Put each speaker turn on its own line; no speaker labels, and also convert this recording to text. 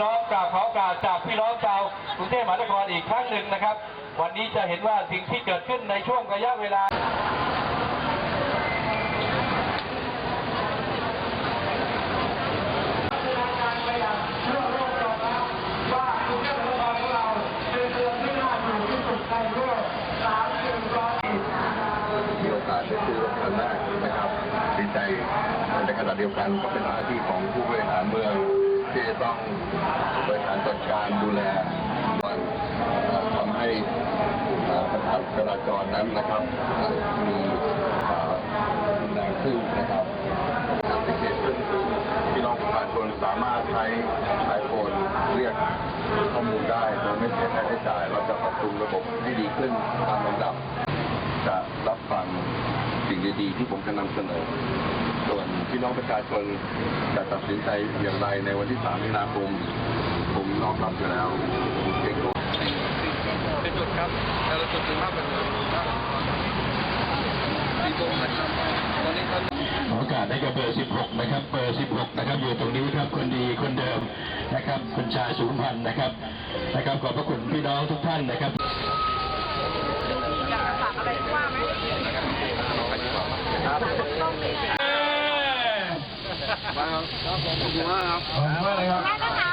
บขอโอกราบจากพี่น้องชาวกรุงเทพมหานครอีกครั้งหนึ่งนะครับ วันนี้จะเห็นว่าสิ่งที่เกิดขึ้นในช่วงระยะเวลา
มีโอกาสได้ซื้อรถคันแรกนะครับดีใจในขณะเดียวกันก็เป็นหน้าที่ของผู้บริหารเมือง ที่จะต้องบริหารจัดการดูแลวันเอ่อทำให้เอ่อการจราจรนั้นนะครับมีแรงขึ้นนะครับแอปพลิเคชันซึ่งพี่น้องประชาชนสามารถใช้ไอโฟนเรียกข้อมูลได้โดยไม่เสียค่าใช้จ่าย เราจะปรับปรุงระบบให้ดีขึ้นตามลำดับ จะรับฟังสิ่งดีๆที่ผมจะนำเสนอ พี่น้องประชาชนจะตัดสินใจอย่างไรในวันที่3มีนาคมผมน้อมรับอยู่แล้วผมเกรงกลัว
เป็นจุดครับแต่ละจุดถึงมากเป็นจุดครับที่ตรงนะครับตอนนี้ท่าน
ขอโอกาสให้กับเบอร์ 16 นะครับ เบอร์ 16 นะครับ อยู่ตรงนี้ครับ คนดีคนเดิมนะครับ คุณชายสูงพันธ์นะครับ นะครับ ขอบพระคุณพี่น้องทุกท่านนะครับ
มาครับขอบคุณมากครับ
ขอบคุณมากเลยครับ
ได้นะคะ